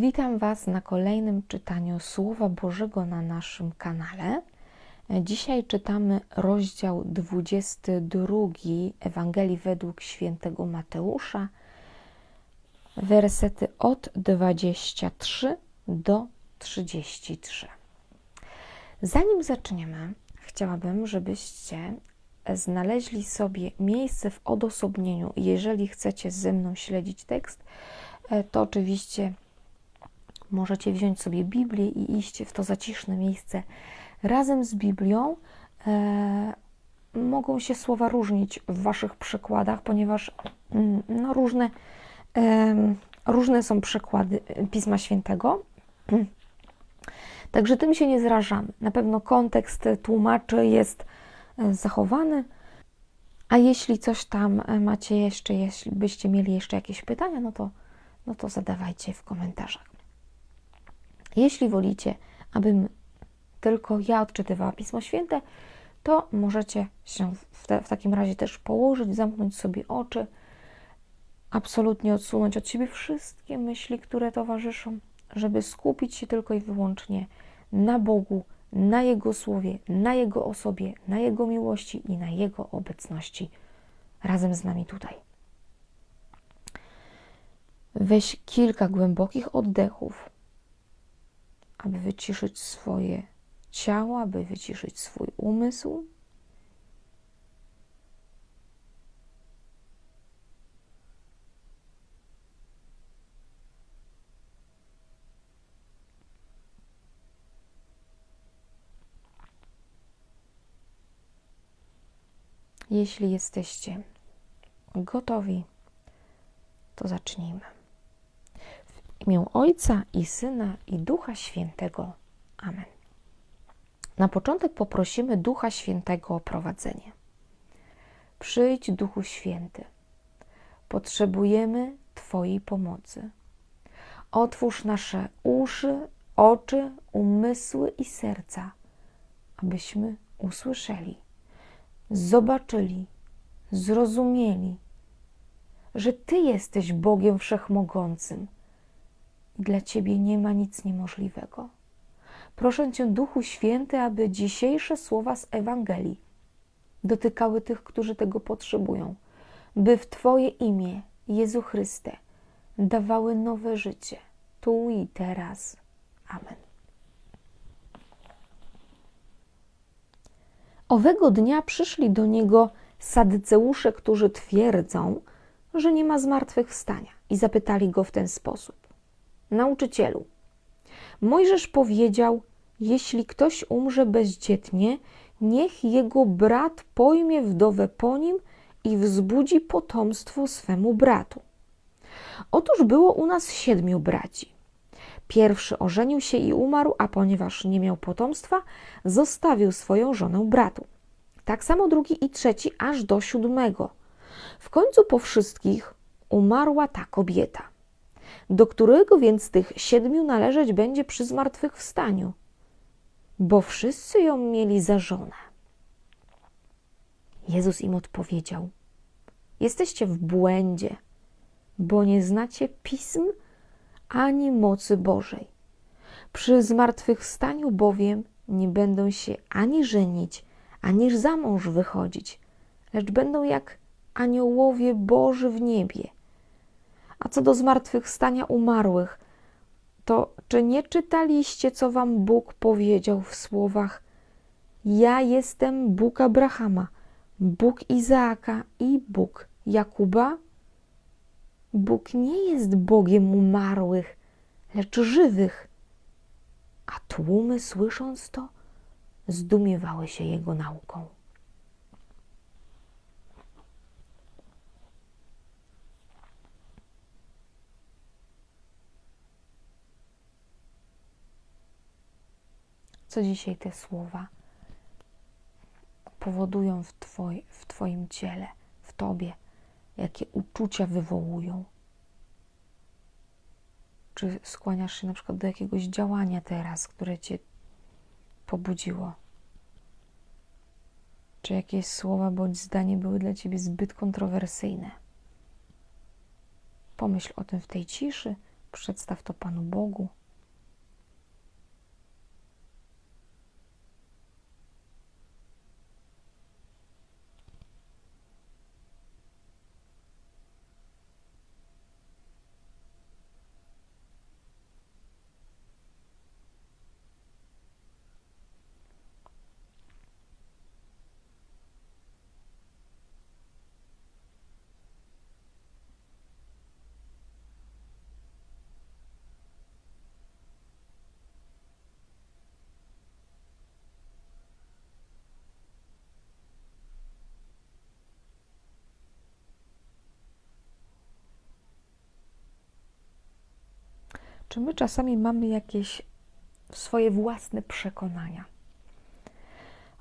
Witam Was na kolejnym czytaniu Słowa Bożego na naszym kanale. Dzisiaj czytamy rozdział 22 Ewangelii według świętego Mateusza, wersety od 23 do 33. Zanim zaczniemy, chciałabym, żebyście znaleźli sobie miejsce w odosobnieniu. Jeżeli chcecie ze mną śledzić tekst, to oczywiście możecie wziąć sobie Biblię i iść w to zaciszne miejsce razem z Biblią. E, mogą się słowa różnić w Waszych przekładach, ponieważ mm, no, różne, e, różne są przekłady Pisma Świętego. Także tym się nie zrażamy. Na pewno kontekst tłumaczy jest e, zachowany. A jeśli coś tam macie jeszcze, jeśli byście mieli jeszcze jakieś pytania, no to, no to zadawajcie w komentarzach. Jeśli wolicie, abym tylko ja odczytywała Pismo Święte, to możecie się w, te, w takim razie też położyć, zamknąć sobie oczy, absolutnie odsunąć od siebie wszystkie myśli, które towarzyszą, żeby skupić się tylko i wyłącznie na Bogu, na Jego słowie, na Jego osobie, na Jego miłości i na Jego obecności razem z nami tutaj. Weź kilka głębokich oddechów aby wyciszyć swoje ciało, aby wyciszyć swój umysł. Jeśli jesteście gotowi, to zacznijmy imię Ojca i Syna i Ducha Świętego. Amen. Na początek poprosimy Ducha Świętego o prowadzenie. Przyjdź, Duchu Święty. Potrzebujemy Twojej pomocy. Otwórz nasze uszy, oczy, umysły i serca, abyśmy usłyszeli, zobaczyli, zrozumieli, że Ty jesteś Bogiem Wszechmogącym dla Ciebie nie ma nic niemożliwego. Proszę Cię, Duchu Święty, aby dzisiejsze słowa z Ewangelii dotykały tych, którzy tego potrzebują, by w Twoje imię, Jezu Chryste, dawały nowe życie, tu i teraz. Amen. Owego dnia przyszli do niego sadyceusze, którzy twierdzą, że nie ma zmartwychwstania, i zapytali go w ten sposób: Nauczycielu, Mojżesz powiedział: Jeśli ktoś umrze bezdzietnie, niech jego brat pojmie wdowę po nim i wzbudzi potomstwo swemu bratu. Otóż było u nas siedmiu braci. Pierwszy ożenił się i umarł, a ponieważ nie miał potomstwa, zostawił swoją żonę bratu. Tak samo drugi i trzeci, aż do siódmego. W końcu po wszystkich umarła ta kobieta do którego więc z tych siedmiu należeć będzie przy zmartwychwstaniu, bo wszyscy ją mieli za żonę. Jezus im odpowiedział: Jesteście w błędzie, bo nie znacie pism ani mocy Bożej. Przy zmartwychwstaniu bowiem nie będą się ani żenić, ani za mąż wychodzić, lecz będą jak aniołowie Boży w niebie. A co do zmartwychwstania umarłych, to czy nie czytaliście, co wam Bóg powiedział w słowach: Ja jestem Bóg Abrahama, Bóg Izaaka i Bóg Jakuba? Bóg nie jest Bogiem umarłych, lecz żywych. A tłumy, słysząc to, zdumiewały się jego nauką. Co dzisiaj te słowa powodują w, twoj, w Twoim ciele, w Tobie, jakie uczucia wywołują. Czy skłaniasz się na przykład do jakiegoś działania teraz, które Cię pobudziło? Czy jakieś słowa bądź zdanie były dla Ciebie zbyt kontrowersyjne? Pomyśl o tym w tej ciszy, Przedstaw to Panu Bogu. Czy my czasami mamy jakieś swoje własne przekonania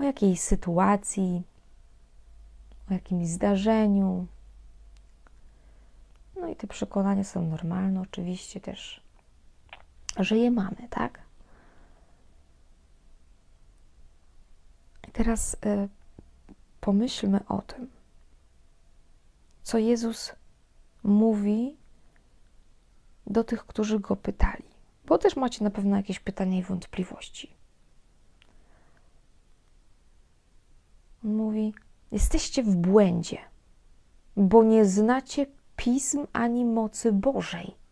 o jakiejś sytuacji, o jakimś zdarzeniu? No i te przekonania są normalne, oczywiście też, że je mamy, tak? I teraz y, pomyślmy o tym, co Jezus mówi do tych, którzy go pytali, bo też macie na pewno jakieś pytania i wątpliwości. On mówi: Jesteście w błędzie, bo nie znacie pism ani mocy Bożej.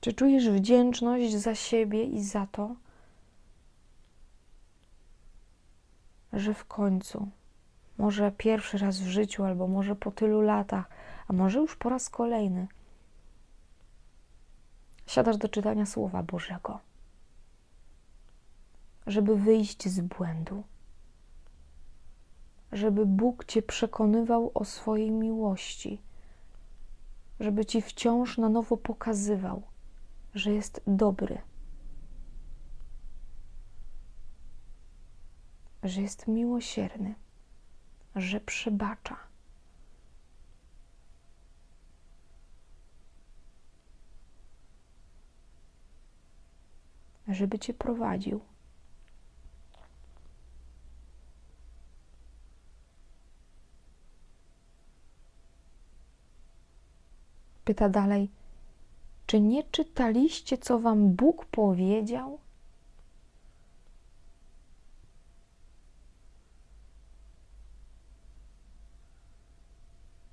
Czy czujesz wdzięczność za siebie i za to, że w końcu, może pierwszy raz w życiu, albo może po tylu latach, a może już po raz kolejny, siadasz do czytania Słowa Bożego, żeby wyjść z błędu, żeby Bóg Cię przekonywał o swojej miłości, żeby Ci wciąż na nowo pokazywał, że jest dobry że jest miłosierny, że przebacza. Żeby cię prowadził. Pyta dalej: Czy nie czytaliście, co wam Bóg powiedział?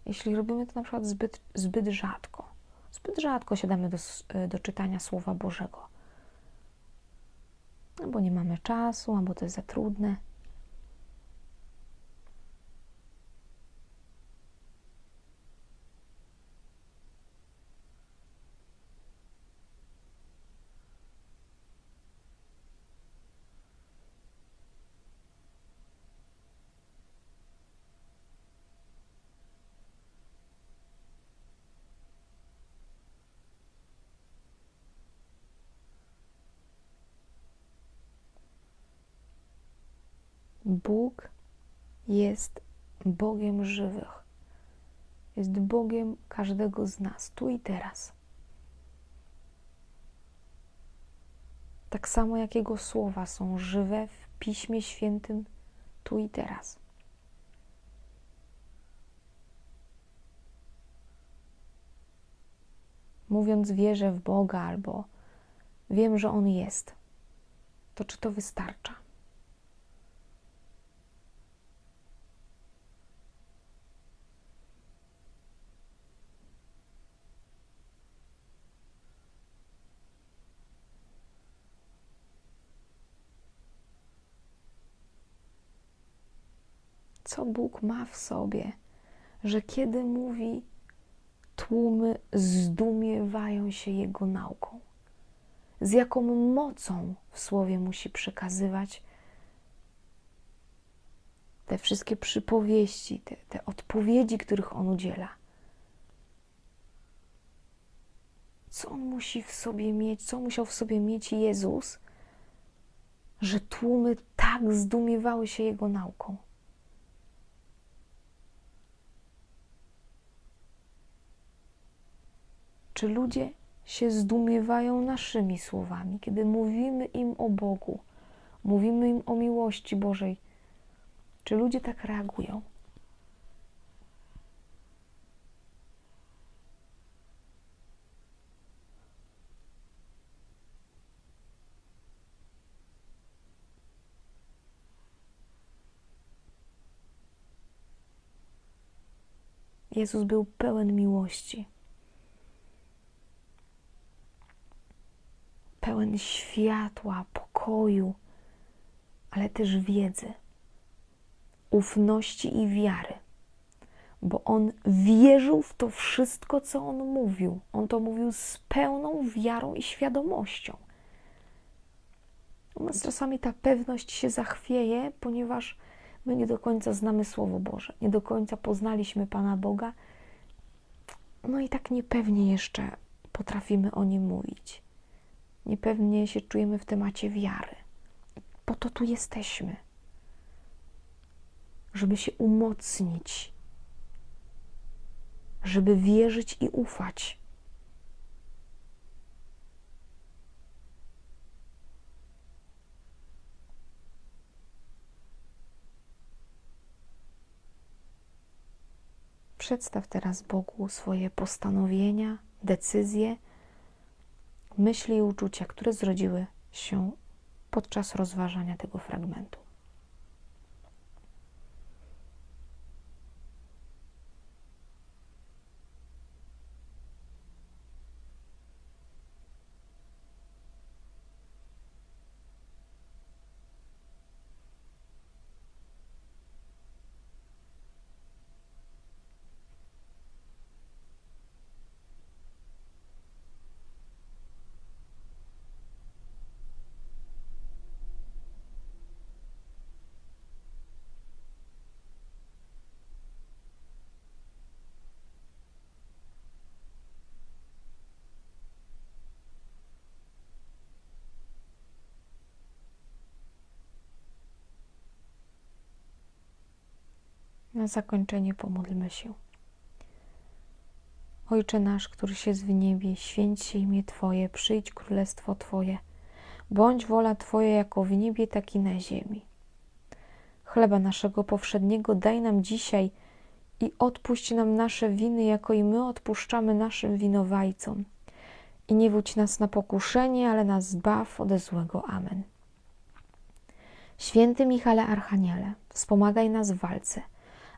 Jeśli robimy to na przykład zbyt, zbyt rzadko, zbyt rzadko siadamy do, do czytania Słowa Bożego, albo nie mamy czasu, albo to jest za trudne. Bóg jest Bogiem żywych. Jest Bogiem każdego z nas, tu i teraz. Tak samo jak Jego słowa są żywe w Piśmie Świętym, tu i teraz. Mówiąc wierzę w Boga albo wiem, że On jest, to czy to wystarcza? Co Bóg ma w sobie, że kiedy mówi, tłumy zdumiewają się Jego nauką. Z jaką mocą w słowie musi przekazywać te wszystkie przypowieści, te, te odpowiedzi, których On udziela. Co On musi w sobie mieć, co musiał w sobie mieć Jezus, że tłumy tak zdumiewały się Jego nauką. Czy ludzie się zdumiewają naszymi słowami, kiedy mówimy im o Bogu, mówimy im o miłości Bożej. Czy ludzie tak reagują? Jezus był pełen miłości. Pełen światła, pokoju, ale też wiedzy, ufności i wiary, bo on wierzył w to wszystko, co on mówił. On to mówił z pełną wiarą i świadomością. U nas czasami ta pewność się zachwieje, ponieważ my nie do końca znamy Słowo Boże, nie do końca poznaliśmy Pana Boga, no i tak niepewnie jeszcze potrafimy o nim mówić. Niepewnie się czujemy w temacie wiary. Po to tu jesteśmy, żeby się umocnić, żeby wierzyć i ufać. Przedstaw teraz Bogu swoje postanowienia, decyzje, myśli i uczucia, które zrodziły się podczas rozważania tego fragmentu. Na zakończenie pomódlmy się. Ojcze nasz, który się w niebie, święć się imię Twoje, przyjdź królestwo Twoje, bądź wola Twoja jako w niebie, tak i na ziemi. Chleba naszego powszedniego daj nam dzisiaj i odpuść nam nasze winy, jako i my odpuszczamy naszym winowajcom. I nie wódź nas na pokuszenie, ale nas zbaw ode złego. Amen. Święty Michale Archaniele, wspomagaj nas w walce –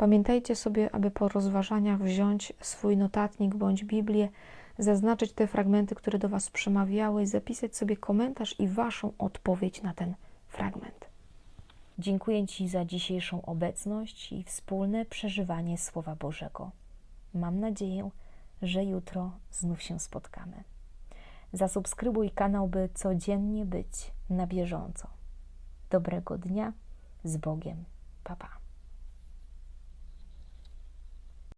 Pamiętajcie sobie, aby po rozważaniach wziąć swój notatnik bądź Biblię, zaznaczyć te fragmenty, które do Was przemawiały, zapisać sobie komentarz i Waszą odpowiedź na ten fragment. Dziękuję Ci za dzisiejszą obecność i wspólne przeżywanie Słowa Bożego. Mam nadzieję, że jutro znów się spotkamy. Zasubskrybuj kanał, by codziennie być na bieżąco. Dobrego dnia z Bogiem. Pa, pa.